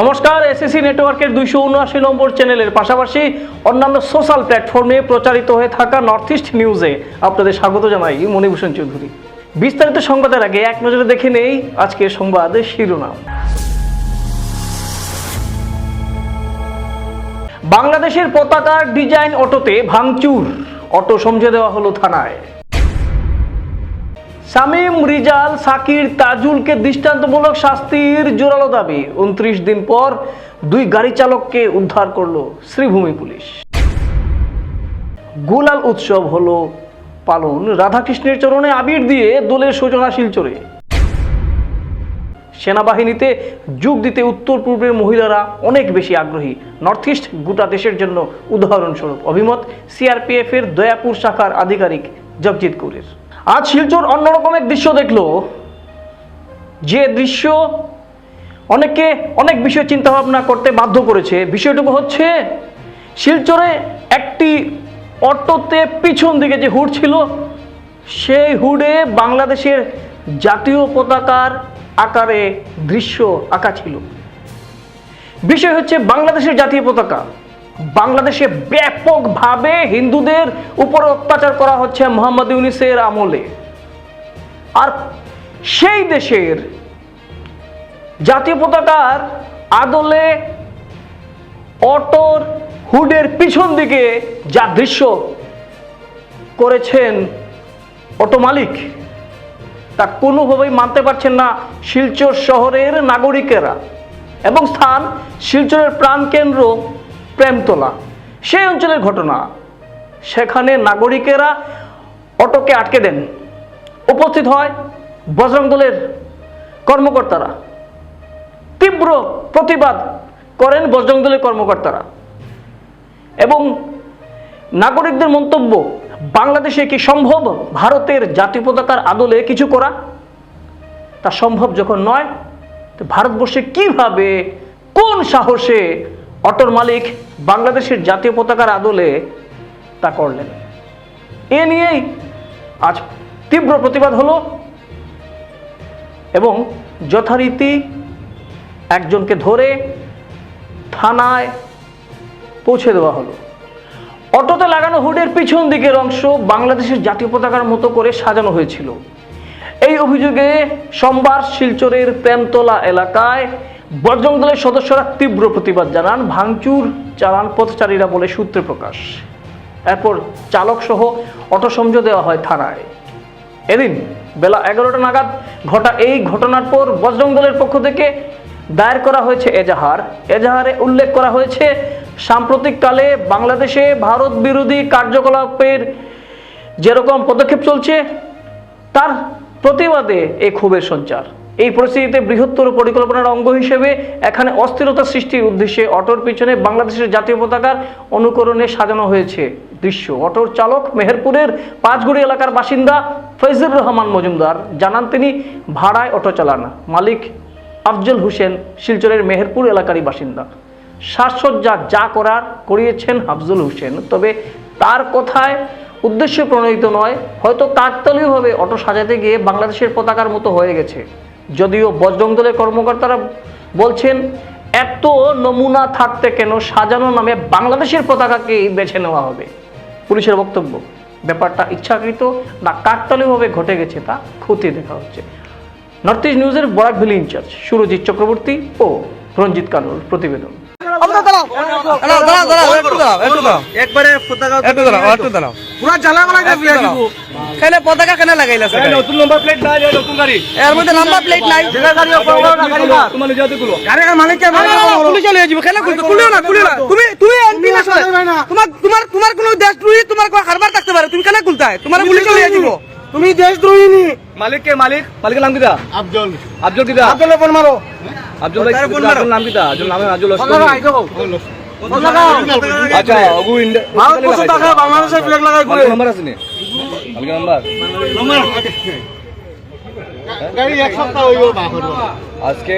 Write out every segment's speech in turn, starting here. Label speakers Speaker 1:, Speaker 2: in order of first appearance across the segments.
Speaker 1: নমস্কার এসএসসি নেটওয়ার্কের দুইশো উনআশি নম্বর চ্যানেলের পাশাপাশি অন্যান্য সোশ্যাল প্ল্যাটফর্মে প্রচারিত হয়ে থাকা নর্থ ইস্ট নিউজে আপনাদের স্বাগত জানাই মণিভূষণ চৌধুরী। বিস্তারিত সংবাদের আগে এক নজরে দেখে নেই আজকের সংবাদের শিরোনাম। বাংলাদেশের পতাকার ডিজাইন অটোতে ভাঙচুর, অটো সমঝে দেওয়া হলো থানায়। শামীম, রিজাল, সাকির, তাজুলকে দৃষ্টান্তমূলক শাস্তির জোরালো দাবি। উনত্রিশ দিন পর দুই গাড়ি চালককে উদ্ধার করল শ্রীভূমি পুলিশ। গুলাল উৎসব হলো পালন। রাধাকৃষ্ণের চরণে আবির দিয়ে দোলের সূচনা শিলচরে সেনাবাহিনীতে যোগ দিতে উত্তর পূর্বের মহিলারা অনেক বেশি আগ্রহী। নর্থ ইস্ট গোটা দেশের জন্য উদাহরণস্বরূপ। অভিমত সিআরপিএফ এর দয়াপুর শাখার আধিকারিক জগজিৎ কৌরের। আজ শিলচর অন্যরকম এক দৃশ্য দেখল। যে দৃশ্য অনেককে অনেক বিষয় চিন্তা ভাবনা করতে বাধ্য করেছে। বিষয়টুকু হচ্ছে, শিলচরে একটি অটোতে পিছন দিকে যে হুড ছিল, সেই হুডে বাংলাদেশের জাতীয় পতাকার আকারে দৃশ্য আঁকা ছিল। বিষয় হচ্ছে বাংলাদেশের জাতীয় পতাকা। বাংলাদেশে ব্যাপকভাবে হিন্দুদের উপর অত্যাচার করা হচ্ছে মোহাম্মদ ইউনিসের আমলে। আর সেই দেশের জাতীয় পতাকার আদলে অটোর হুডের পিছন দিকে যা দৃশ্য করেছেন অটো মালিক, তা কোনোভাবেই মানতে পারছেন না শিলচর শহরের নাগরিকেরা। এবং স্থান শিলচরের প্রাণকেন্দ্র প্রেমতলা। সেই অঞ্চলের ঘটনা। সেখানে নাগরিকেরা অটোকে আটকে দেন। উপস্থিত হয় বজরং দলের কর্মকর্তারা। তীব্র প্রতিবাদ করেন বজরং দলের কর্মকর্তারা। এবং নাগরিকদের মন্তব্য, বাংলাদেশে কি সম্ভব? ভারতের জাতীয় পতাকার আদলে কিছু করা? তা সম্ভব যখন নয়, তো ভারতবর্ষে কীভাবে, কোন সাহসে অটোর মালিক বাংলাদেশের জাতীয় পতাকার আদলে তা করলেন। এ নিয়েই আজ তীব্র প্রতিবাদ হলো এবং যথারীতি একজনকে ধরে থানায় পৌঁছে দেওয়া হলো। অটোতে লাগানো হুডের পিছন দিকের অংশ বাংলাদেশের জাতীয় পতাকার মতো করে সাজানো হয়েছিল। এই অভিযোগে সোমবার শিলচরের প্রেমতলা এলাকায় বজরং দলের সদস্যরা তীব্র প্রতিবাদ জানান। ভাঙচুর চালান পথচারীরা বলে সূত্রে প্রকাশ। এরপর চালক সহ অটো সমঝো দেওয়া হয় থানায়। এদিন বেলা এগারোটা নাগাদ ঘটা এই ঘটনার পর বজরং দলের পক্ষ থেকে দায়ের করা হয়েছে এজাহার। এজাহারে উল্লেখ করা হয়েছে, সাম্প্রতিককালে বাংলাদেশে ভারত বিরোধী কার্যকলাপের যেরকম পদক্ষেপ চলছে, তার প্রতিবাদে এই ক্ষোভের সঞ্চার। এই পরিস্থিতিতে বৃহত্তর পরিকল্পনার অঙ্গ হিসেবে এখানে অস্থিরতা সৃষ্টির উদ্দেশ্যে অটোর পিছনে বাংলাদেশের জাতীয় পতাকার অনুকরণে সাজানো হয়েছে দৃশ্য। অটোর চালক মেহেরপুরের পাঁচগুড়ি এলাকার বাসিন্দা ফৈজুর রহমান মজুমদার। জানান তিনি, ভাড়ায় অটো চালান। মালিক আফজল হোসেন, শিলচরের মেহেরপুর এলাকারই বাসিন্দা। সাজসজ্জা যা করার করিয়েছেন আফজল হোসেন। তবে তার কথায় উদ্দেশ্য প্রণোদিত নয়, হয়তো কাকতালীয়ভাবে অটো সাজাতে গিয়ে বাংলাদেশের পতাকার মতো হয়ে গেছে। যদিও বজরং দলের কর্মকর্তারা বলছেন, এত নমুনা থাকতে কেন সাজানো নামে বাংলাদেশের পতাকাকেই বেছে নেওয়া হবে? পুলিশের বক্তব্য, ব্যাপারটা ইচ্ছাকৃত না কাকতালীয়ভাবে ঘটে গেছে তা খতিয়ে দেখা হচ্ছে। নর্থ ইস্ট নিউজের বরাক ভ্যালি ইনচার্জ সুরজিৎ চক্রবর্তী ও রঞ্জিত কানুর প্রতিবেদন।
Speaker 2: আমরা দাঁড়াও। দাঁড়াও দাঁড়াও দাঁড়াও একটু দাঁড়াও একটু দাঁড়াও।
Speaker 3: একবারে পতাকা
Speaker 2: একটু দাঁড়াও একটু দাঁড়াও।
Speaker 3: পুরা জ্বালা মালা
Speaker 2: একটু দাঁড়াও। কেনে পতাকা কেনে লাগাইলা স্যার
Speaker 3: নতুন নম্বর প্লেট নাই নতুন গাড়ি।
Speaker 2: এর মধ্যে নাম্বার প্লেট নাই।
Speaker 3: যেটা গাড়ি অপরাধ না গাড়ি মার তোমার নিজে গুলো গাড়ি মালিক কে মালিক
Speaker 2: পুলিশ চলে যাবে কেন খুলিও না খুলিও না। তুমি তুমি এমপি না তোমার তোমার তোমার কোনো দেশদ্রোহী তোমার কোনো হারবার থাকতে পারে। তুমি কেন খুলতে হয়? তোমার পুলিশ চলে যাবে
Speaker 3: তুমি দেশদ্রোহী নি। মালিক কে মালিক মালিকের নাম কিটা আফজল। আফজল কিটা আফজল ফোন মারো। আফজল ভাই আফজল নাম কিটা আফজল নামে আফজল আচ্ছা অগু ইন্ডিয়া বাংলাদেশের ফ্ল্যাগ লাগাই করে নাম্বার আছে নি? মালিকের নাম্বার
Speaker 4: গাড়ি এক সপ্তাহ হইব বা
Speaker 3: আজকে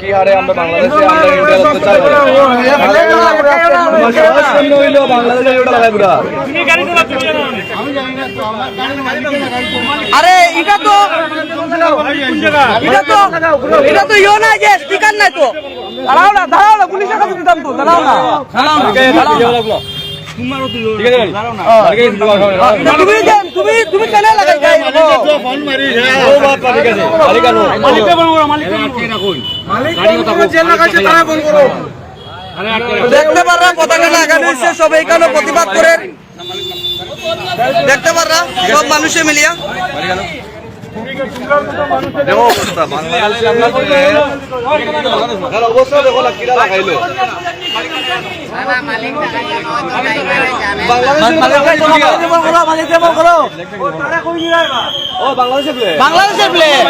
Speaker 3: কি হারে আমরা বাংলাদেশে আমরা ইন্ডিয়ার অত্যাচার করে তোমার সাহস কেমনে বাংলাদেশে এটা লাগাই পুরা
Speaker 2: আরে এটা তো এটা তো এটা তো ইয়ে নাই যে স্পিকার নাই তো। দাঁড়াও না দাঁড়াও না পুলিশের কাছে দিতাম তো দাঁড়াও না। দাঁড়াও না দাঁড়াও না। তুমি তুমি তুমি কেন লাগাই যাই
Speaker 4: ফোন মারি
Speaker 2: দেখতে পাররা পতাকা লাগানো সব এইখানে প্রতিবাদ করে দেখতে পাররা সব মানুষে মিলিয়া?
Speaker 3: অবস্থা দেখো কিরা লাগাইলো ও বাংলাদেশে প্লে
Speaker 2: বাংলাদেশের প্লেয়ার?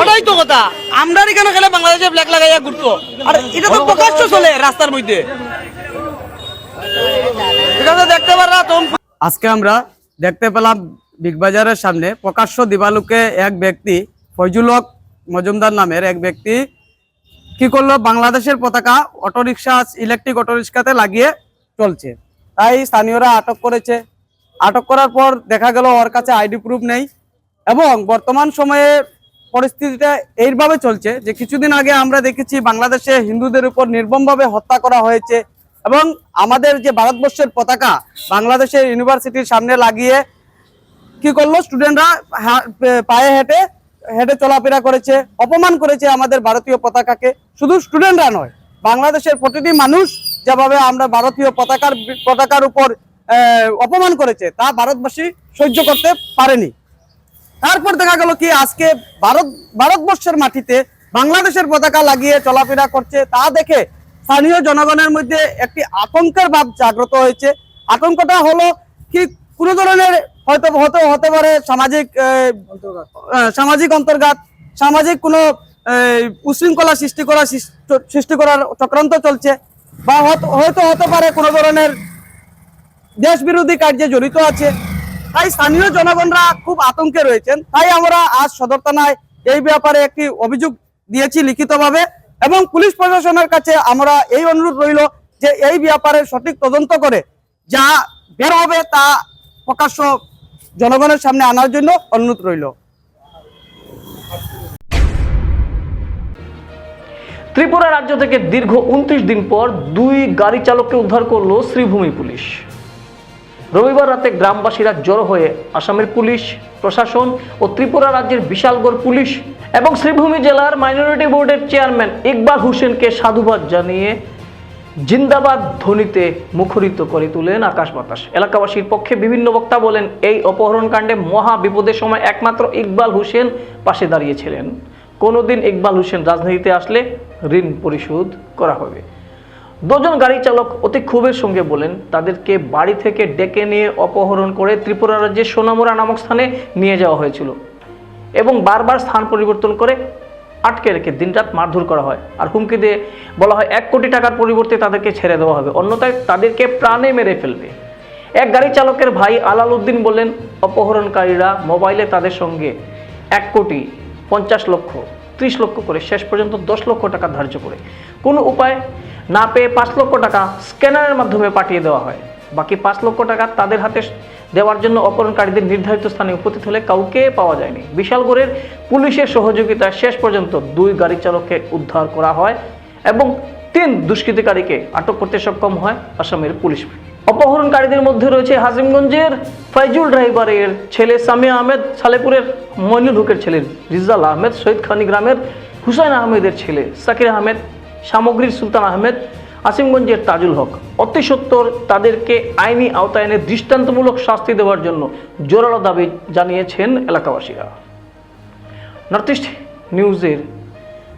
Speaker 3: ওটাই তো।
Speaker 2: কথা। আমরা এখানে খেলে বাংলাদেশের ব্ল্যাক লাগাইয়া ঘুরতো। আর এটা তো প্রকাশ্য চলে রাস্তার মধ্যে। এটা তো দেখতে পাররা তোম
Speaker 5: আজকে আমরা দেখতে পেলাম বিগ বাজারের সামনে প্রকাশ্য দিবালুকে এক ব্যক্তি ফয়জুল হক মজুমদার নামের এক ব্যক্তি কি করল? বাংলাদেশের পতাকা অটোরিকশা ইলেকট্রিক অটোরিক্সাতে লাগিয়ে চলছে। তাই স্থানীয়রা আটক করেছে। আটক করার পর দেখা গেল ওর কাছে আইডি প্রুফ নেই এবং বর্তমান সময়ে পরিস্থিতিটা এইভাবে চলছে যে কিছুদিন আগে আমরা দেখেছি বাংলাদেশে হিন্দুদের উপর নির্মমভাবে হত্যা করা হয়েছে। এবং আমাদের যে ভারতবর্ষের পতাকা বাংলাদেশের ইউনিভার্সিটির সামনে লাগিয়ে কি করল? স্টুডেন্টরা পায়ে হেঁটে হেঁটে চলাফেরা করেছে, অপমান করেছে আমাদের ভারতীয় পতাকাকে। শুধু স্টুডেন্টরা নয়, বাংলাদেশের প্রতিটি মানুষ যেভাবে আমরা ভারতীয় পতাকার পতাকার উপর অপমান করেছে, তা ভারতবাসী সহ্য করতে পারেনি। তারপর দেখা গেল কি, আজকে ভারত, ভারতবর্ষের মাটিতে বাংলাদেশের পতাকা লাগিয়ে চলাফেরা করছে, তা দেখে স্থানীয় জনগণের মধ্যে একটি আতঙ্কের ভাব জাগ্রত হয়েছে। আতঙ্কটা হলো কি কোনো ধরনের হয়তো হতে হতে পারে সামাজিক সামাজিক অন্তর্ঘাত, সামাজিক কোনো উশৃঙ্খলা সৃষ্টি করা, সৃষ্টি করার চক্রান্ত চলছে বা হয়তো- হয়তো হতে পারে কোনো ধরনের দেশ বিরোধী কার্যে জড়িত আছে। তাই স্থানীয় জনগণরা খুব আতঙ্কে রয়েছেন। তাই আমরা আজ সদর থানায় এই ব্যাপারে একটি অভিযোগ দিয়েছি লিখিতভাবে। এবং পুলিশ প্রশাসনের কাছে আমরা এই অনুরোধ রইল যে এই ব্যাপারে সঠিক তদন্ত করে যা বের হবে তা প্রকাশ্য জনগণের সামনে আনার জন্য অনুরোধ রইল।
Speaker 1: ত্রিপুরা রাজ্য থেকে দীর্ঘ উনত্রিশ দিন পর দুই গাড়ি চালককে উদ্ধার করল শ্রীভূমি পুলিশ। রবিবার রাতে গ্রামবাসীরা জড়ো হয়ে আসামের পুলিশ, প্রশাসন ও ত্রিপুরা রাজ্যের বিশালগড় পুলিশ এবং শ্রীভূমি জেলার মাইনরিটি বোর্ডের চেয়ারম্যান ইকবাল হোসেনকে সাধুবাদ জানিয়ে জিন্দাবাদ ধ্বনিতে মুখরিত করে তুলেন আকাশ বাতাস। এলাকাবাসীর পক্ষে বিভিন্ন বক্তা বলেন, এই অপহরণকাণ্ডে মহা বিপদের সময় একমাত্র ইকবাল হোসেন পাশে দাঁড়িয়েছিলেন। কোনোদিন ইকবাল হোসেন রাজনীতিতে আসলে ঋণ পরিশোধ করা হবে। দুজন গাড়ি চালক অতি ক্ষোভের সঙ্গে বলেন, তাদেরকে বাড়ি থেকে ডেকে নিয়ে অপহরণ করে ত্রিপুরা রাজ্যের সোনামুরা নামক স্থানে নিয়ে যাওয়া হয়েছিল। এবং বারবার স্থান পরিবর্তন করে আটকে রেখে দিনরাত মারধর করা হয়। আর হুমকি দিয়ে বলা হয়, এক কোটি টাকার পরিবর্তে তাদেরকে ছেড়ে দেওয়া হবে। অন্যথায় তাদেরকে প্রাণে মেরে ফেলবে। এক গাড়ি চালকের ভাই আলাল উদ্দিন বললেন, অপহরণকারীরা মোবাইলে তাদের সঙ্গে এক কোটি পঞ্চাশ লক্ষ, ত্রিশ লক্ষ করে, শেষ পর্যন্ত দশ লক্ষ টাকা ধার্য করে। কোনো উপায় না পেয়ে পাঁচ লক্ষ টাকা স্ক্যানারের মাধ্যমে পাঠিয়ে দেওয়া হয়। বাকি পাঁচ লক্ষ টাকা তাদের হাতে দেওয়ার জন্য অপহরণকারীদের নির্ধারিত স্থানে উপস্থিত হলে কাউকে পাওয়া যায়নি। বিশালগড়ের পুলিশের সহযোগিতায় শেষ পর্যন্ত দুই গাড়ি চালককে উদ্ধার করা হয় এবং তিন দুষ্কৃতিকারীকে আটক করতে সক্ষম হয় আসামের পুলিশ। অপহরণকারীদের মধ্যে রয়েছে হাজিমগঞ্জের ফাইজুল ড্রাইভারের ছেলে সামিয়া আহমেদ, সালেপুরের মইনুল হুকের ছেলে রিজাল আহমেদ শহীদ খানি গ্রামের হুসাইন আহমেদের ছেলে সাকির আহমেদ, সামগ্রীর সুলতান আহমেদ আসিমগঞ্জের তাজুল হক। অতি সত্বর তাদেরকে আইনি আওতায় এনে দৃষ্টান্তমূলক শাস্তি দেওয়ার জন্য জোরালো দাবি জানিয়েছেন এলাকাবাসীরা। নর্থ ইস্ট নিউজের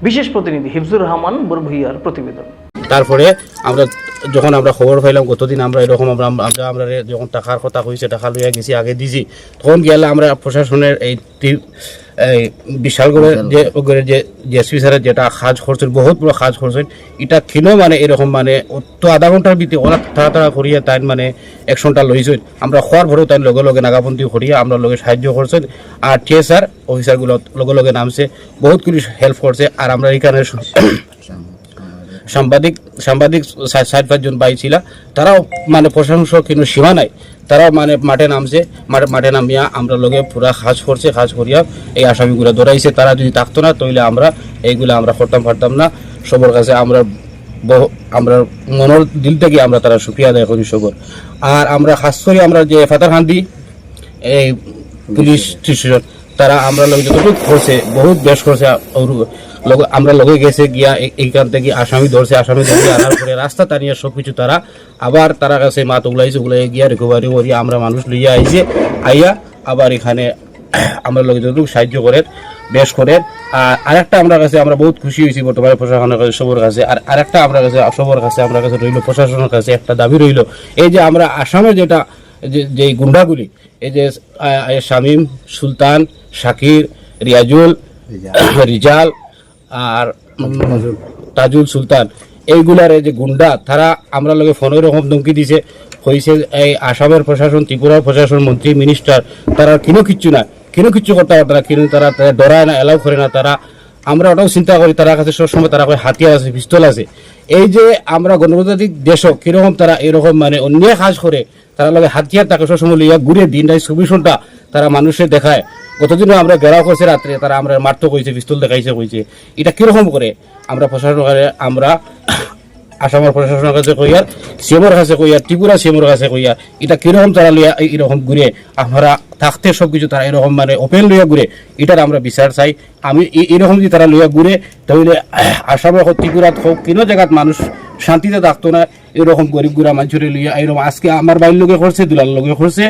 Speaker 1: বিশেষ প্রতিনিধি হিফজুর রহমান বরভুইয়ার প্রতিবেদন।
Speaker 6: তারপরে আমরা যখন আমরা খবর পাইলাম গতদিন আমরা এরকম আমরা আমরা আমরা যখন টাকার কথা হয়েছে টাকা লইয়া গেছি আগে দিছি তখন গেলে আমরা প্রশাসনের এই এই বিশালগড়ের যে যে জেসপি স্যারের যেটা কাজ করছেন বহুত বড় কাজ করছেন এটা কিনো মানে এরকম মানে তো আধা ঘণ্টার ভিতরে ওরা তাড়াতাড়া করিয়া তাই মানে অ্যাকশনটা লইছেন। আমরা খোয়ার ভরেও তাই লগে লগে নাগাবন্দি করিয়া আমরা লগে সাহায্য করছেন। আর টিএসআর অফিসারগুলো লগে লগে নামছে বহুত কিছু হেল্প করছে আর আমরা এখানে সাংবাদিক সাংবাদিক ষাট পাঁচজন ভাই ছিল। তারাও মানে প্রশংসা কিন্তু সীমা নাই। তারাও মানে মাঠে নামছে। মাঠে মাঠে নামিয়া আমরা লোকে পুরা কাজ করছে কাজ করিয়া এই আসামিগুলো দৌড়াইছে তারা যদি থাকতো না তাহলে আমরা এইগুলো আমরা করতাম, পারতাম না। সবার কাছে আমরা আমরা মনের দিল থেকে আমরা তারা সুক্রিয়া আদায় করি সবর। আর আমরা খাস করে আমরা যে ফাতার হান্দি এই পুলিশ স্টেশন, তারা আমরা লগে যতটুকু করছে, বহুত বেশ করছে আমরা লগে গেছে গিয়া এইখান থেকে আসামি ধরছে আসামি ধরে আনার পরে রাস্তা টানিয়ে সব কিছু তারা আবার তারা কাছে মাত উগলাইছে উগলাই গিয়া রিকভারি করি আমরা মানুষ লইয়া আইছে আইয়া আবার এখানে আমরা লগে যতটুকু সাহায্য করেন বেশ করেন। আর আরেকটা আমরা কাছে আমরা বহুত খুশি হয়েছি বর্তমানে প্রশাসনের কাছে সবার কাছে। আর আরেকটা আমরা কাছে সবার কাছে আমরা কাছে রইল প্রশাসনের কাছে একটা দাবি রইল। এই যে আমরা আসামে যেটা যে গুন্ডাগুলি এই যে শামীম সুলতান শাকির রিয়াজুল রিজাল আর তাজুল সুলতান। এইগুলার এই যে গুন্ডা তারা আমরা লগে ফোনের রকম ধমকি দিছে। হয়েছে এই আসামের প্রশাসন ত্রিপুরার প্রশাসন মন্ত্রী মিনিস্টার তারা কিনো কিচ্ছু না। কিনো কিচ্ছু করতে পারত না। কিন্তু তারা তারা ডরায় না অ্যালাউ করে না তারা। আমরা ওটাও চিন্তা করি, তারা কাছে সবসময় তারা কয় হাতিয়ার আছে, পিস্তল আছে। এই যে আমরা গণতান্ত্রিক দেশও কীরকম তারা এরকম মানে অন্যায় কাজ করে, তারা লগে হাতিয়ার তাকে সবসময় লইয়া ঘুরে দিন রাত চব্বিশ ঘণ্টা তারা মানুষের দেখায়। গতদিনও আমরা ঘেরাও করছে, রাত্রে তারা আমরা মারতে কইছে, পিস্তল দেখাইছে কইছে। এটা কীরকম করে? আমরা প্রশাসন আমরা আসামের প্রশাসনের কাছে কইয়ার সিএমর কাছে কইয়ার ত্রিপুরা সিএমর কাছে কইয়ার এটা কীরকম তারা লইয়া এরকম ঘুরে আমরা থাকতে সব কিছু তারা এরকম মানে ওপেন লইয়া ঘুরে এটার আমরা বিচার চাই, আমি এরকম যদি তারা লইয়া ঘুরে তাহলে আসামে হোক ত্রিপুরাত হোক কোনো জায়গাত মানুষ শান্তিতে থাকতো না, এরকম গরিব গুড়া মানুষের লইয়া এরকম আজকে আমার বাড়ির লোকে করছে দুলার লোকে করছে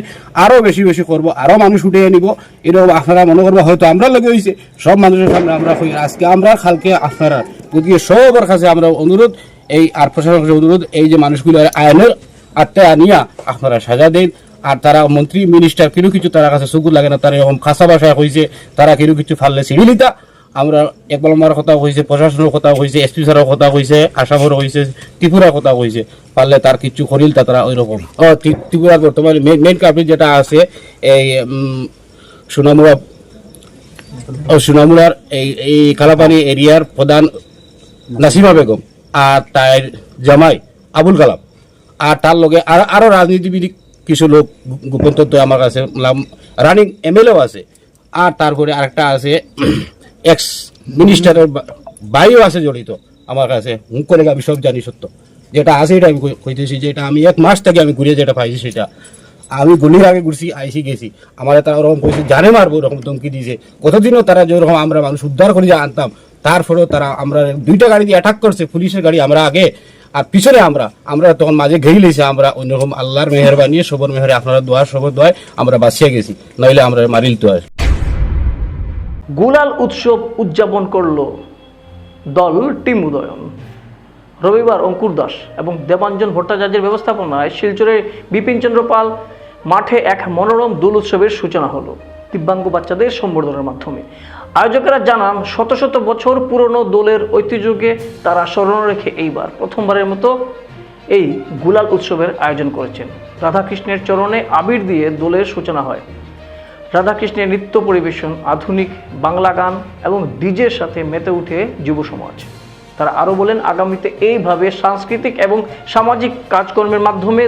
Speaker 6: আরও বেশি বেশি করব, আরও মানুষ উঠে নিব এরকম আপনারা মনে করব হয়তো আমরা লগে হয়েছে সব মানুষের সামনে আমরা আজকে আমরা খালকে আপনারা গতিকে সবার কাছে আমরা অনুরোধ এই আর প্রশাসনের অনুরোধ, এই যে মানুষগুলো আইনের আত্মায় আনিয়া আপনারা সাজা দেন, আর তারা মন্ত্রী মিনিস্টার কিনো কিছু তারা কাছে সুগুর লাগে না, তারা এরকম খাসা বাসায় হয়েছে তারা কিনো কিছু ফাললে সিভিলিতা আমরা একবার আমার কথা কইছে, প্রশাসনের কথা কইছে এসপি স্যারের কথা কইছে আসামের কইছে, ত্রিপুরার কথা কইছে, পারলে তার কিছু করিল তা তারা ওই রকম ও ত্রি- ত্রিপুরার বর্তমানে মেইন কাপড় যেটা আছে, এই সোনামুড়া সোনামুড়ার এই এই কালাপানি এরিয়ার প্রধান নাসিমা বেগম। আর তার জামাই আবুল কালাম। আর তার লগে আর আরও রাজনীতিবিদ কিছু লোক গোপন তথ্য আমার কাছে রানিং এমএলএও আছে। আর তারপরে আরেকটা আছে এক্স মিনিস্টারের বা- ভাইও আছে জড়িত আমার কাছে। মুখ করে আমি সব জানি সত্য। যেটা আছে এটা আমি কইতেছি যে এটা আমি এক মাস থেকে আমি ঘুরে যেটা পাইছি সেটা। আমি গুলির আগে ঘুরছি, আইসি গেছি। আমার তারা ওরকম কইছে, জানে মারবো ওরকম ধমকি দিয়েছে। কতদিনও তারা যেরকম আমরা মানুষ উদ্ধার করে যে আনতাম তারপরেও তারা আমরা দুইটা গাড়ি দিয়ে অ্যাটাক করছে, পুলিশের গাড়ি, আমরা আগে, আর পিছনে আমরা আমরা তখন মাঝে ঘেরি লেছি আমরা অন্যরকম আল্লাহর মেহরবানি, সবর মেহরে, আপনারা দোয়া, সবর দোয়ায় আমরা বাঁচিয়ে গেছি, নইলে আমরা মারিল তো
Speaker 1: গুলাল উৎসব উদযাপন করল দল টিম উদয়ন। রবিবার অঙ্কুর দাস এবং দেবাঞ্জন ভট্টাচার্যের ব্যবস্থাপনায় শিলচরের বিপিনচন্দ্র পাল মাঠে এক মনোরম দোল উৎসবের সূচনা হলো। দিব্যাঙ্গ বাচ্চাদের সম্বর্ধনার মাধ্যমে। আয়োজকেরা জানান, শত শত বছর পুরনো দোলের ঐতিহ্যকে তারা স্মরণ রেখে এইবার প্রথমবারের মতো এই গুলাল উৎসবের আয়োজন করেছেন। রাধাকৃষ্ণের চরণে আবির দিয়ে দোলের সূচনা হয়। রাধাকৃষ্ণের নৃত্য পরিবেশন, আধুনিক বাংলা গান এবং ডিজের সাথে মেতে উঠে যুব সমাজ। তারা আরও বলেন, আগামীতে এইভাবে সাংস্কৃতিক এবং সামাজিক কাজকর্মের মাধ্যমে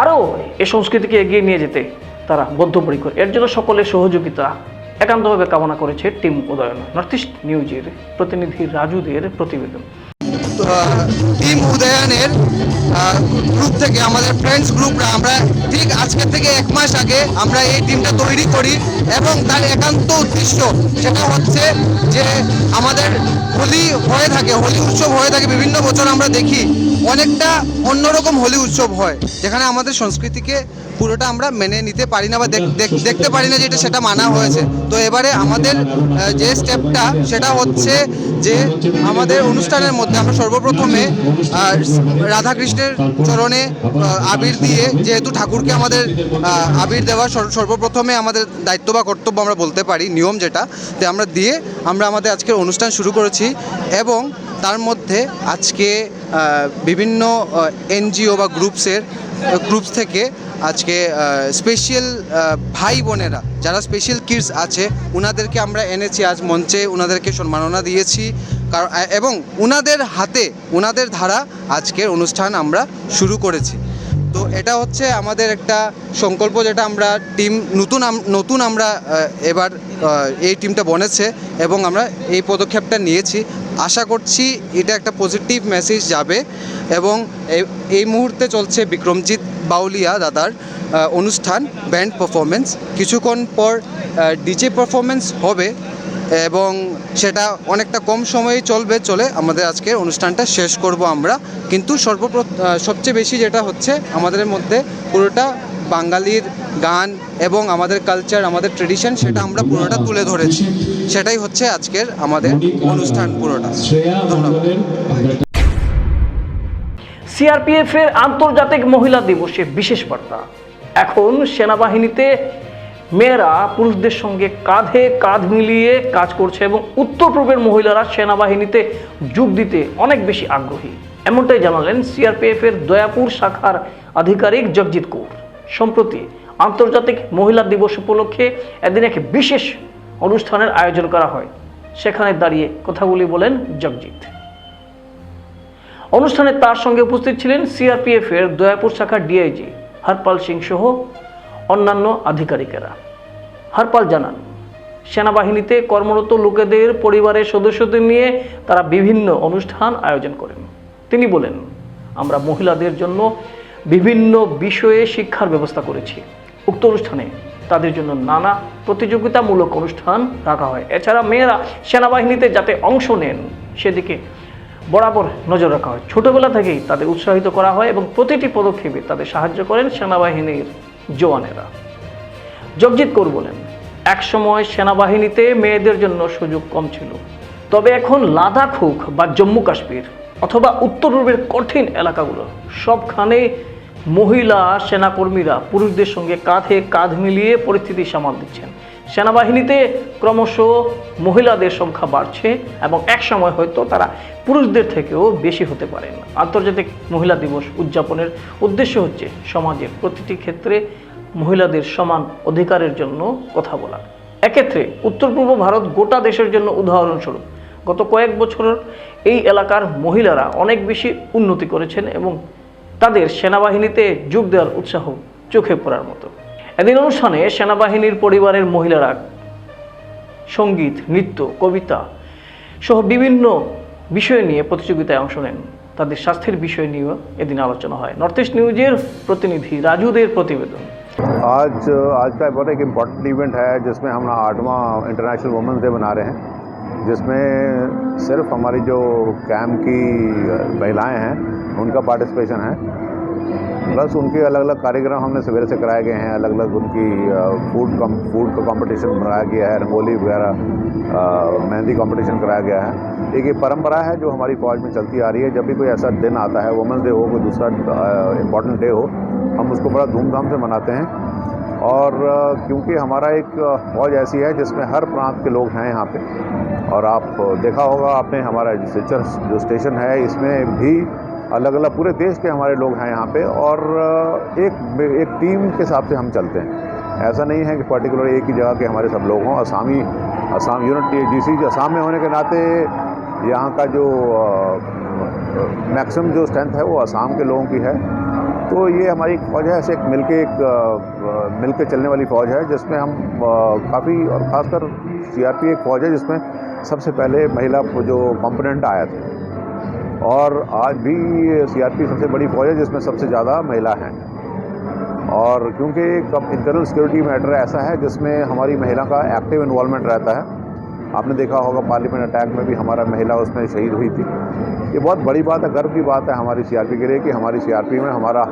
Speaker 1: আরও এ সংস্কৃতিকে এগিয়ে নিয়ে যেতে তারা বদ্ধপরিকর। এর জন্য সকলের সহযোগিতা, একান্তভাবে কামনা করেছে টিম উদয়ন নর্থ ইস্ট নিউজের প্রতিনিধি রাজুদের প্রতিবেদন।
Speaker 2: টিম উদয়নের গ্রুপ থেকে আমাদের ফ্রেন্ডস গ্রুপরা আমরা ঠিক আজকে থেকে এক মাস আগে আমরা এই টিমটা তৈরি করি এবং তার একান্ত উদ্দেশ্য সেটা হচ্ছে যে আমাদের হোলি হয়ে থাকে, হোলি উৎসব হয়ে থাকে, বিভিন্ন বছর আমরা দেখি, অনেকটা অন্যরকম হোলি উৎসব হয়, যেখানে আমাদের সংস্কৃতিকে পুরোটা আমরা মেনে নিতে পারি না বা দেখ- দেখ- দেখতে পারি না যেটা সেটা মানা হয়েছে। তো এবারে আমাদের যে স্টেপটা সেটা হচ্ছে যে আমাদের অনুষ্ঠানের মধ্যে আমরা সর্বপ্রথমে রাধাকৃষ্ণের চরণে আবির দিয়ে যেহেতু ঠাকুরকে আমাদের আবির দেওয়া সর্বপ্রথমে আমাদের দায়িত্ব বা কর্তব্য আমরা বলতে পারি, নিয়ম যেটা, তো আমরা দিয়ে আমরা আমাদের আজকের অনুষ্ঠান শুরু করেছি এবং তার মধ্যে আজকে বিভিন্ন এনজিও বা গ্রুপসের গ্রুপস থেকে আজকে স্পেশাল ভাই বোনেরা, যারা স্পেশাল কিডস আছে ওনাদেরকে আমরা এনেছি আজ মঞ্চে ওনাদেরকে সম্মাননা দিয়েছি। কারণ এবং ওনাদের হাতে ওনাদের ধারা আজকের অনুষ্ঠান আমরা শুরু করেছি। তো এটা হচ্ছে আমাদের একটা সংকল্প যেটা আমরা টিম নতুন নতুন আমরা এবার এই টিমটা বনেছে এবং আমরা এই পদক্ষেপটা নিয়েছি। আশা করছি এটা একটা পজিটিভ মেসেজ যাবে এবং এই- মুহূর্তে চলছে বিক্রমজিৎ বাউলিয়া দাদার অনুষ্ঠান ব্যান্ড পারফরমেন্স কিছুক্ষণ পর ডিজে পারফরমেন্স হবে। এবং সেটা অনেকটা কম সময়ে চলবে, চলে আমাদের আজকের অনুষ্ঠানটা শেষ করব আমরা। কিন্তু সর্বপ্র সবচেয়ে বেশি যেটা হচ্ছে, আমাদের মধ্যে পুরোটা বাঙালির গান এবং আমাদের কালচার আমাদের ট্রেডিশন সেটা আমরা পুরোটা তুলে ধরেছি। সেটাই হচ্ছে আজকের আমাদের অনুষ্ঠান পুরোটা। ধন্যবাদ।
Speaker 1: সিআরপিএফ এর আন্তর্জাতিক মহিলা দিবসে বিশেষ বার্তা। এখন সেনাবাহিনীতে মেয়েরা পুরুষদের সঙ্গে কাঁধে কাঁধ মিলিয়ে কাজ করছে এবং উত্তর পূর্বের মহিলারা সেনাবাহিনীতে যোগ দিতে অনেক বেশি আগ্রহী। এমনটাই জানালেন সিআরপিএফ এর দয়াপুর শাখার আধিকারিক জগজিৎ কৌর। সম্প্রতি আন্তর্জাতিক মহিলা দিবস উপলক্ষে এদিন এক বিশেষ অনুষ্ঠানের আয়োজন করা হয়। সেখানে দাঁড়িয়ে কথাগুলি বলেন জগজিৎ। অনুষ্ঠানে তার সঙ্গে উপস্থিত ছিলেন সিআরপিএফ এর দয়াপুর শাখার ডিআইজি হরপাল সিং সহ অন্যান্য আধিকারিকেরা। হরপাল জানান, সেনাবাহিনীতে কর্মরত লোকেদের পরিবারের সদস্যদের নিয়ে তারা বিভিন্ন অনুষ্ঠান আয়োজন করেন। তিনি বলেন, আমরা মহিলাদের জন্য বিভিন্ন বিষয়ে শিক্ষার ব্যবস্থা করেছি। উক্ত অনুষ্ঠানে তাদের জন্য নানা প্রতিযোগিতামূলক অনুষ্ঠান রাখা হয়। এছাড়া মেয়েরা সেনাবাহিনীতে যাতে অংশ নেন, সেদিকে বরাবর নজর রাখা হয়। ছোটবেলা থেকেই তাদের উৎসাহিত করা হয় এবং প্রতিটি পদক্ষেপে তাদের সাহায্য করেন সেনাবাহিনীর জওয়ানেরা। জগজিৎ কৌর বলেন, একসময় সেনাবাহিনীতে মেয়েদের জন্য সুযোগ কম ছিল। তবে এখন লাদাখ হোক বা জম্মু কাশ্মীর অথবা উত্তর পূর্বের কঠিন এলাকাগুলো সবখানে মহিলা সেনাকর্মীরা পুরুষদের সঙ্গে কাঁধে কাঁধ মিলিয়ে পরিস্থিতি সামাল দিচ্ছেন। সেনাবাহিনীতে ক্রমশ মহিলাদের সংখ্যা বাড়ছে এবং এক সময় হয়তো তারা পুরুষদের থেকেও বেশি হতে পারেন। আন্তর্জাতিক মহিলা দিবস উদযাপনের উদ্দেশ্য হচ্ছে সমাজের প্রতিটি ক্ষেত্রে মহিলাদের সমান অধিকারের জন্য কথা বলা। এক্ষেত্রে উত্তর পূর্ব ভারত গোটা দেশের জন্য উদাহরণস্বরূপ, গত কয়েক বছরের এই এলাকার মহিলারা অনেক বেশি উন্নতি করেছেন এবং তাদের সেনাবাহিনীতে যোগ দেওয়ার উৎসাহ চোখে পড়ার মতো। এদিন অনুষ্ঠানে সেনাবাহিনীর পরিবারের মহিলারা সঙ্গীত নৃত্য কবিতা সহ বিভিন্ন বিষয় নিয়ে প্রতিযোগিতায় অংশ নেন তাদের স্বাস্থ্যের বিষয় নিয়েও এদিন আলোচনা হয় নর্থ ইস্ট নিউজের প্রতিনিধি রাজুদের প্রতিবেদন
Speaker 7: आज आज का बहुत एक इम्पॉर्टेंट इवेंट है जिसमें हम आठवां इंटरनेशनल वुमेंस डे मना रहे हैं जिसमें सिर्फ हमारी जो कैंप की महिलाएं हैं उनका पार्टिसिपेशन है प्लस उनके अलग अलग कार्यक्रम हमने सवेरे से कराए गए हैं अलग अलग उनकी फ़ूड कम फ़ूड का कंपटीशन बनाया गया है, रंगोली वगैरह मेहंदी कंपटीशन कराया गया है। एक ये परंपरा है जो हमारी फौज में चलती आ रही है, जब भी कोई ऐसा दिन आता है वुमेंस डे हो, कोई दूसरा इंपॉर्टेंट डे हो, हम उसको बड़ा धूमधाम से मनाते हैं। और क्योंकि हमारा एक फौज ऐसी है जिसमें हर प्रांत के लोग हैं यहाँ पे। और आप, देखा होगा आपने हमारा जो स्टेशन है, इसमें भी अलग अलग पूरे देश के हमारे लोग हैं यहाँ पे और एक एक टीम के हिसाब से हम चलते हैं। ऐसा नहीं है कि पर्टिकुलर एक ही जगह के हमारे सब लोग हों। असामी, Assam unit D G Assam में होने के नाते यहाँ का जो मैक्सिमम जो स्ट्रेंथ है वो असम के लोगों की है। तो ये हमारी फौज है, ऐसे एक मिलके एक मिल मिलके चलने वाली फौज है, जिसमें हम काफ़ी और ख़ासकर सीआरपी एक फौज है, जिसमें सबसे पहले महिला जो कंपोनेंट आया था। और आज भी सीआरपी सबसे बड़ी फौज है, जिसमें सबसे ज़्यादा महिला हैं। और क्योंकि इंटरनल सिक्योरिटी मैटर ऐसा है, जिसमें हमारी महिला का एक्टिव इन्वॉल्वमेंट रहता है। आपने देखा होगा पार्लियामेंट अटैक में भी हमारा महिला उसमें शहीद हुई थी। ये बहुत बड़ी बात है, गर्व की बात है हमारी सीआरपी के लिए कि हमारी सीआरपी में हमारा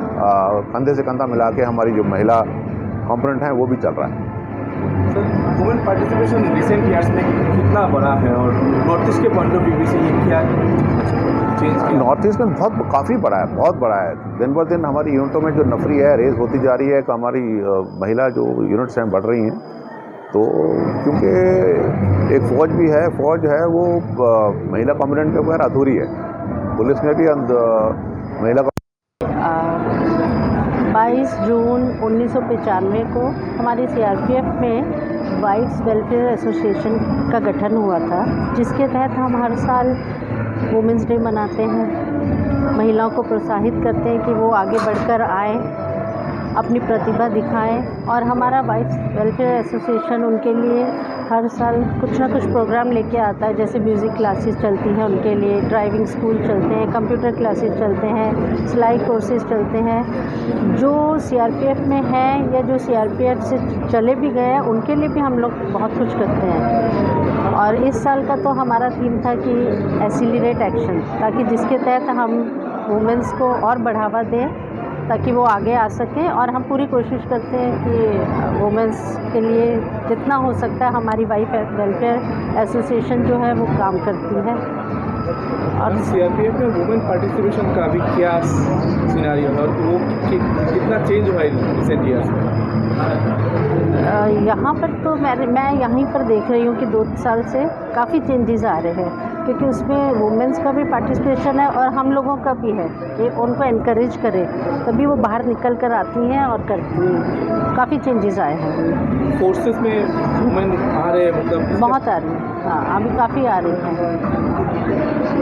Speaker 7: कंधे से कंधा मिला के हमारी जो महिला कंपोनेंट हैं, वो भी चल रहा है।
Speaker 3: कितना बड़ा है? और नॉर्थ ईस्ट के पॉइंट ऑफ़ व्यू से ये क्या चेंज
Speaker 7: नॉर्थ ईस्ट में बहुत काफ़ी बड़ा है बहुत बड़ा है। दिन ब दिन हमारी यूनिटों में जो नफरी है रेस होती जा रही है कि हमारी महिला जो यूनिट्स हैं बढ़ रही हैं। तो क्योंकि एक फ़ौज भी है फ़ौज है वो महिला कॉम्पोनेंट के बगैर अधूरी है। पुलिस में भी अंद- महिला
Speaker 8: बाईस जून उन्नीस को हमारी सीआरपीएफ में वाइफ्स वेलफेयर एसोसिएशन का गठन हुआ था जिसके तहत हम हर साल वुमेंस डे मनाते हैं। महिलाओं को प्रोत्साहित करते हैं कि वो आगे बढ़कर आए, अपनी प्रतिभा दिखाएँ। और हमारा वाइफ वेलफेयर एसोसिएशन उनके लिए हर साल कुछ ना कुछ प्रोग्राम लेके आता है, जैसे म्यूज़िक क्लासेस चलती हैं उनके लिए ड्राइविंग स्कूल चलते हैं कंप्यूटर क्लासेस चलते हैं, सिलाई कोर्सेज चलते हैं। जो सीआरपीएफ में हैं या जो सीआरपीएफ से चले भी गए हैं, उनके लिए भी हम लोग बहुत कुछ करते हैं। और इस साल का तो हमारा थीम था कि एसिलिरेट एक्शन ताकि जिसके तहत हम वुमेंस को और बढ़ावा दें ताकि वो आगे आ सकें और हम पूरी कोशिश करते हैं कि वुमेंस के लिए जितना हो सकता है हमारी वाइफ वेलफेयर एसोसिएशन जो है वो काम करती है। और
Speaker 3: सीआरपीएफ में वुमेन पार्टिसिपेशन का अभी क्या सिनारियो है और वो कि, कितना चेंज हुआ है
Speaker 8: यहाँ पर तो मैं मैं यहीं पर देख रही हूँ कि दो साल से काफ़ी चेंजेस आ रहे हैं क्योंकि उसमें वुमेंस का भी पार्टिसिपेशन है और हम लोगों का भी है कि उनको इनक्रेज करें तभी वो बाहर निकल कर आती हैं और करती हैं। काफ़ी चेंजेस आए हैं।
Speaker 3: फोर्सेस में वुमेन आ रहे हैं मतलब
Speaker 8: बहुत आ रही हैं। हाँ अभी काफ़ी आ रही हैं।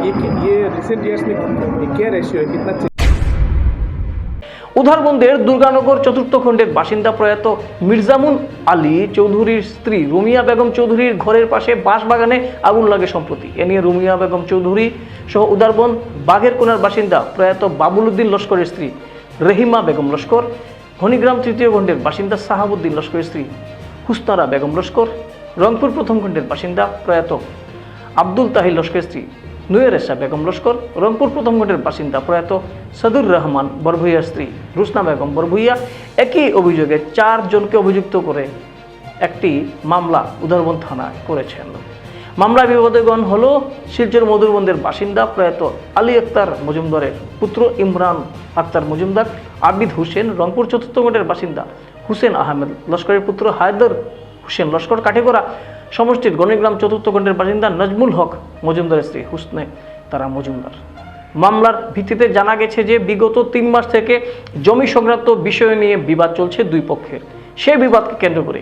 Speaker 3: ये ये रिसेंट ईयर्स में क्या रेशियो है? कितना
Speaker 1: উধারবন্দের দুর্গানগর চতুর্থ খণ্ডের বাসিন্দা প্রয়াত মির্জামুন আলী চৌধুরীর স্ত্রী রুমিয়া বেগম চৌধুরীর ঘরের পাশে বাঁশবাগানে আগুন লাগে সম্প্রতি। এ নিয়ে রুমিয়া বেগম চৌধুরী সহ উদারবন বাঘের কোনার বাসিন্দা প্রয়াত বাবুল উদ্দিন লস্করের স্ত্রী রেহিমা বেগম লস্কর, ঘনিগ্রাম তৃতীয় খণ্ডের বাসিন্দা সাহাবুদ্দিন লস্করের স্ত্রী হুস্তারা বেগম লস্কর, রংপুর প্রথম খণ্ডের বাসিন্দা প্রয়াত আব্দুল তাহির লস্করের স্ত্রী নুয়েরেসা বেগম লস্কর, রংপুর প্রথম খণ্ডের বাসিন্দা প্রয়াত সাদুর রহমান বরভুইয়ার স্ত্রী রুসনা বেগম বরভুইয়া। একই অভিযোগে চারজনকে অভিযুক্ত করে একটি মামলা উদারবন থানায় করেছেন। মামলা বিবাদগণ হল শিলচর মধুরবন্দের বাসিন্দা প্রয়াত আলী আক্তার মজুমদারের পুত্র ইমরান আক্তার মজুমদার, আবিদ হোসেন, রংপুর চতুর্থ খণ্ডের বাসিন্দা হুসেন আহমেদ লস্করের পুত্র হায়দর হোসেন লস্কর কাঠিগড়া। সমষ্টির গণিগ্রাম চতুর্থ খণ্ডের বাসিন্দা নজমুল হক মজুমদারের স্ত্রী হুসনে তারা মজুমদার। মামলার ভিত্তিতে জানা গেছে যে বিগত তিন মাস থেকে জমি সংক্রান্ত বিষয় নিয়ে বিবাদ চলছে দুই পক্ষের সেই বিবাদকে কেন্দ্র করে।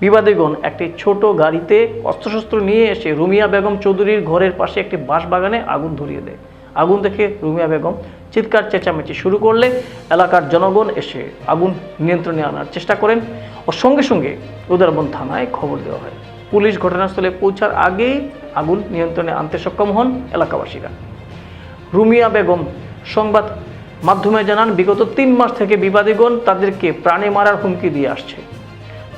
Speaker 1: বিবাদীগণ একটি ছোট গাড়িতে অস্ত্রশস্ত্র নিয়ে এসে রুমিয়া বেগম চৌধুরীর ঘরের পাশে একটি বাঁশবাগানে আগুন ধরিয়ে দেয়। আগুন দেখে রুমিয়া বেগম চিৎকার, চেঁচামেচি শুরু করলে এলাকার জনগণ এসে আগুন নিয়ন্ত্রণে আনার চেষ্টা করেন ও সঙ্গে সঙ্গে উদারবন থানায় খবর দেওয়া হয়। পুলিশ ঘটনাস্থলে পৌঁছার আগেই আগুন নিয়ন্ত্রণে আনতে সক্ষম হন এলাকাবাসীরা। রুমিয়া বেগম সংবাদ মাধ্যমে জানান, বিগত তিন মাস থেকে বিবাদীগণ তাদেরকে প্রাণে মারার হুমকি দিয়ে আসছে।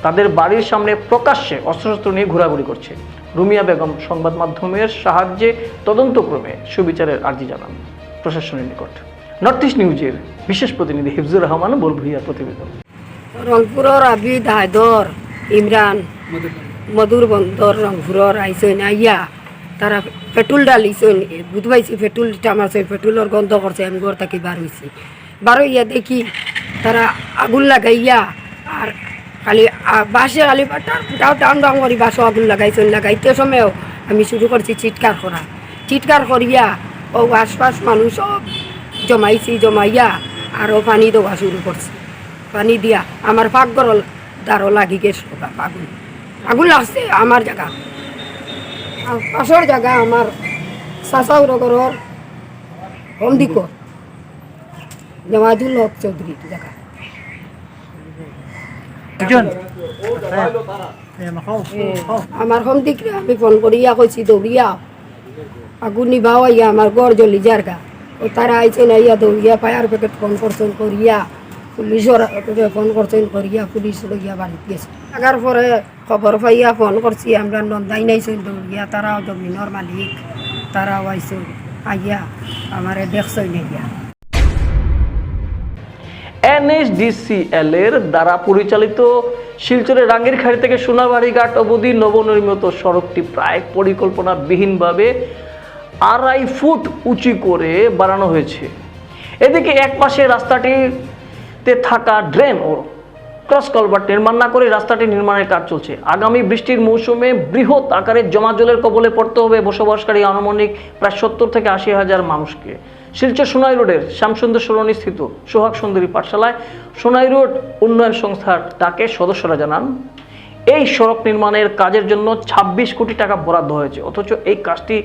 Speaker 1: তাদের বাড়ির সামনে প্রকাশ্যে অস্ত্রশস্ত্র নিয়ে ঘোরাঘুরি করছে। রুমিয়া বেগম সংবাদ মাধ্যমের সাহায্যে তদন্তক্রমে সুবিচারের আর্জি জানান। প্রশাসনের নিকট। নর্থ ইস্ট নিউজের বিশেষ প্রতিনিধি হিফজুর রহমান বলভুইয়ার প্রতিবেদন।
Speaker 9: রংপুরের আবিদ হায়দর ইমরান। মধুর বন্দর রংপুরের আইসইন আইয়া তারা পেট্রোল ডালিছইন বুধ পাইছি পেট্রোল টামারছে পেট্রোলের গন্ধ করছে আমি ঘর থাকি বার হয়েছি বার হইয়া দেখি তারা আগুন লাগাইয়া আর খালি বাসে খালি টাও টাউন টাউন করি বাসও আগুন লাগাইছেন, লাগাইতে সময়ও আমি শুরু করছি চিৎকার করা চিৎকার করিয়া ও আশপাশ মানুষ সব জমাইছি জমাইয়া আরও পানি দেওয়া শুরু করছি পানি দিয়া আমার পাকঘর দ্বারও লাগি গেছে আগুন আগুন লাগছে আমার জায়গা। আর পাশের জায়গা আমার চাচাউর ঘরের হমদিকর জমাজুল হক চৌধুরীর জায়গা। আমার হমদিকরে আমি ফোন করিয়া কইছি দৌড়িয়া। আগুন নিভাও আইয়া আমার গড় জ্বলি জারগা ও তারা আইছেন আইয়া দৌড়িয়া ফায়ার প্যাকেট ফোন করছেন করিয়া। পুলিশর ফোন করছেন করিয়া পুলিশ লইয়া বাড়িতে গেছে লাগার পরে খবর পাইয়া ফোন করছি আমরা নন্দাই নাইছেন দৌড়িয়া তারাও জমিনের মালিক তারাও আইছেন আইয়া আমারে দেখছেন আইয়া
Speaker 1: এনএসডিসিএল এর দ্বারা পরিচালিত শিলচরের রাঙ্গির খাড়ি থেকে সোনাবাড়ি ঘাট অবধি নবনির্মিত সড়কটি প্রায় পরিকল্পনাবিহীনভাবে আড়াই ফুট উঁচু করে বানানো হয়েছে। এদিকে এক পাশে রাস্তাটিতে থাকা ড্রেন ও ক্রস কলভার্ট নির্মাণ না করে রাস্তাটি নির্মাণের কাজ চলছে। আগামী বৃষ্টির মৌসুমে বৃহৎ আকারে জমা জলের কবলে পড়তে হবে বসবাসকারী আনুমানিক প্রায় সত্তর থেকে আশি হাজার মানুষকে। শিলচর সোনাই রোডের শ্যামসুন্দর সরণি স্থিত সোহাগ সুন্দরী পাঠশালায় সোনাই রোড উন্নয়ন সংস্থার ডাকে সদস্যরা জানান এই সড়ক নির্মাণের কাজের জন্য ২৬ কোটি টাকা বরাদ্দ হয়েছে। অথচ এই কাজটি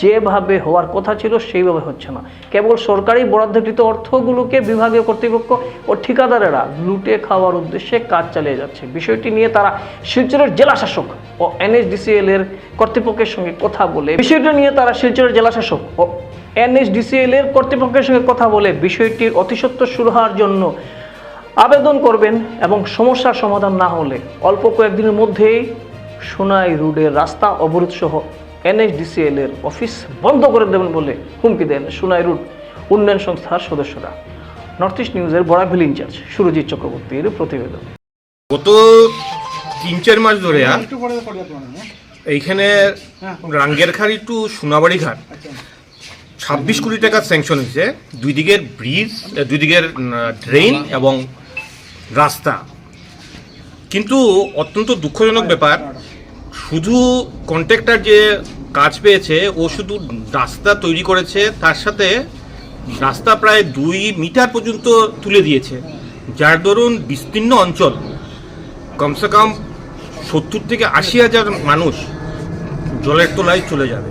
Speaker 1: যেভাবে হওয়ার কথা ছিল, সেইভাবে হচ্ছে না। কেবল সরকারি বরাদ্দকৃত অর্থগুলোকে বিভাগীয় কর্তৃপক্ষ ও ঠিকাদারেরা লুটে খাওয়ার উদ্দেশ্যে কাজ চালিয়ে যাচ্ছে। বিষয়টি নিয়ে তারা শিলচরের জেলা শাসক ও এনএসডিসিএল এর কর্তৃপক্ষের সঙ্গে কথা বলে বিষয়টি নিয়ে তারা শিলচরের জেলা শাসক ও এনএসডিসিএল এর কর্তৃপক্ষের সঙ্গে কথা বলে বিষয়টির অতিসত্ত্ব শুরু হওয়ার জন্য আবেদন করবেন এবং সমস্যার সমাধান না হলে অল্প কয়েকদিনের মধ্যেই সোনাই রোডের রাস্তা অবরোধ সহ এনএসডিসিএল এর অফিস বন্ধ করে দেবেন বলে হুমকি দেন সোনাই রোড উন্নয়ন সংস্থার সদস্যরা। নর্থ ইস্ট নিউজের বরাকভিল ইনচার্জ সুরজিৎ চক্রবর্তীর প্রতিবেদন।
Speaker 10: গত তিন চার মাস ধরে আ, এইখানে রাঙ্গেরখাড়ি টু সোনাবাড়ি ঘাট ছাব্বিশ কোটি টাকা স্যাংশন হয়েছে। দুই দিকের ব্রিজ দুই দিকের ড্রেন এবং রাস্তা। কিন্তু অত্যন্ত দুঃখজনক ব্যাপার, শুধু কন্ট্রাক্টর যে কাজ পেয়েছে, ও শুধু রাস্তা তৈরি করেছে, তার সাথে রাস্তা প্রায় দুই মিটার পর্যন্ত তুলে দিয়েছে, যার দরুন বিস্তীর্ণ অঞ্চল, কমসে কম সত্তর থেকে আশি হাজার মানুষ জলের তলায় চলে যাবে।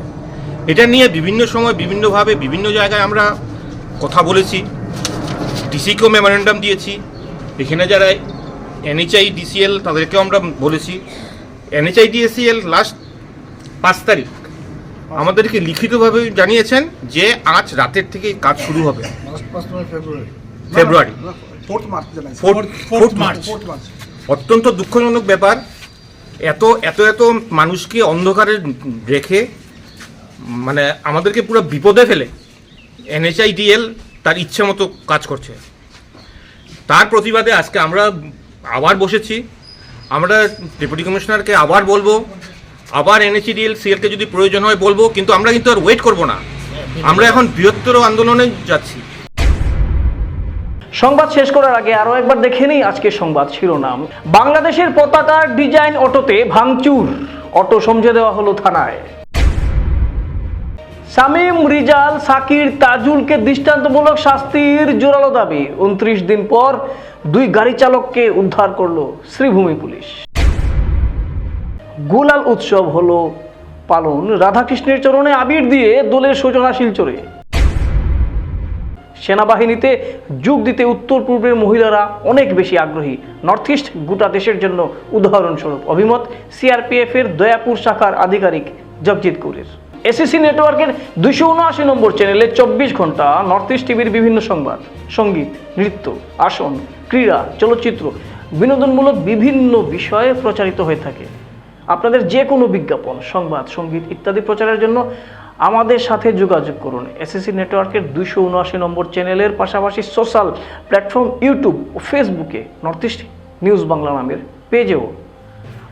Speaker 10: এটা নিয়ে বিভিন্ন সময়, বিভিন্নভাবে, বিভিন্ন জায়গায় আমরা কথা বলেছি ডিসিকেও মেমোরেন্ডাম দিয়েছি এখানে যারা এনএচআই ডিসিএল তাদেরকেও আমরা বলেছি। এনএচআই ডিএসিএল লাস্ট পাঁচ তারিখ আমাদেরকে লিখিতভাবে জানিয়েছেন যে আজ রাতের থেকে কাজ শুরু হবে। ফেব্রুয়ারি। অত্যন্ত দুঃখজনক ব্যাপার। এত এত এত মানুষকে অন্ধকারে রেখে মানে আমাদেরকে পুরো বিপদে ফেলে এনএচআইডিএল তার ইচ্ছে মতো কাজ করছে। তার প্রতিবাদে আজকে আমরা আবার বসেছি। আমরা ডেপুটি কমিশনারকে আবার বলব, আবার এনএচডিএল সিএলকে যদি প্রয়োজন হয় বলব, কিন্তু আমরা কিন্তু আর ওয়েট করব না। আমরা এখন বৃহত্তর আন্দোলনে যাচ্ছি।
Speaker 1: সংবাদ শেষ করার আগে আরও একবার দেখে নিই আজকের সংবাদ শিরোনাম। বাংলাদেশের পতাকার ডিজাইন অটোতে ভাঙচুর। অটো সমঝে দেওয়া হলো থানায়। শামীম, রিজাল, সাকির, তাজুলকে দৃষ্টান্তমূলক শাস্তির জোরালো দাবি। উনত্রিশ দিন পর দুই গাড়ি চালককে উদ্ধার করল শ্রীভূমি পুলিশ। গুলাল উৎসব হলো পালন। রাধাকৃষ্ণের চরণে আবির দিয়ে দোলের সূচনা শিলচরে। সেনাবাহিনীতে যোগ দিতে উত্তর পূর্বের মহিলারা অনেক বেশি আগ্রহী। নর্থ ইস্ট গোটা দেশের জন্য উদাহরণস্বরূপ। অভিমত সিআরপিএফ এর দয়াপুর শাখার আধিকারিক জগজিৎ কৌরের। এসিসি নেটওয়ার্কের দুইশো উনআশি নম্বর চ্যানেলে চব্বিশ ঘণ্টা নর্থ ইস্ট টিভির বিভিন্ন সংবাদ, সংগীত, নৃত্য, আসন, ক্রীড়া, চলচ্চিত্র, বিনোদনমূলক বিভিন্ন বিষয়ে প্রচারিত হয়ে থাকে। আপনাদের যে কোনো বিজ্ঞাপন, সংবাদ, সংগীত ইত্যাদি প্রচারের জন্য আমাদের সাথে যোগাযোগ করুন। এসএসসি নেটওয়ার্কের দুশো উনআশি নম্বর চ্যানেলের পাশাপাশি সোশ্যাল প্ল্যাটফর্ম ইউটিউব ও ফেসবুকে নর্থ ইস্ট নিউজ বাংলা নামের পেজেও